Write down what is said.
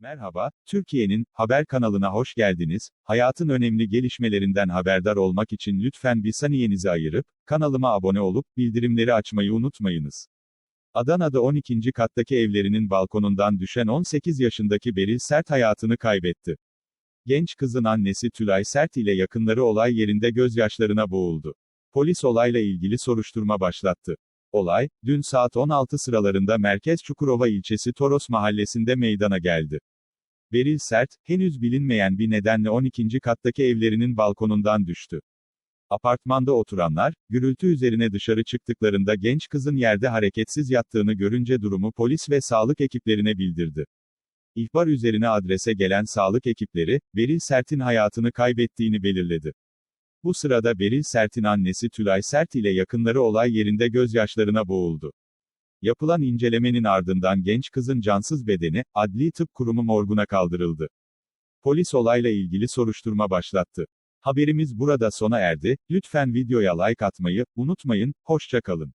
Merhaba, Türkiye'nin haber kanalına hoş geldiniz. Hayatın önemli gelişmelerinden haberdar olmak için lütfen bir saniyenizi ayırıp kanalıma abone olup bildirimleri açmayı unutmayınız. Adana'da 12. kattaki evlerinin balkonundan düşen 18 yaşındaki Beril Sert hayatını kaybetti. Genç kızın annesi Tülay Sert ile yakınları olay yerinde gözyaşlarına boğuldu. Polis olayla ilgili soruşturma başlattı. Olay, dün saat 16 sıralarında Merkez Çukurova ilçesi Toros mahallesinde meydana geldi. Beril Sert, henüz bilinmeyen bir nedenle 12. kattaki evlerinin balkonundan düştü. Apartmanda oturanlar, gürültü üzerine dışarı çıktıklarında genç kızın yerde hareketsiz yattığını görünce durumu polis ve sağlık ekiplerine bildirdi. İhbar üzerine adrese gelen sağlık ekipleri, Beril Sert'in hayatını kaybettiğini belirledi. Bu sırada Beril Sert'in annesi Tülay Sert ile yakınları olay yerinde gözyaşlarına boğuldu. Yapılan incelemenin ardından genç kızın cansız bedeni, Adli Tıp Kurumu morguna kaldırıldı. Polis olayla ilgili soruşturma başlattı. Haberimiz burada sona erdi, lütfen videoya like atmayı, unutmayın, hoşça kalın.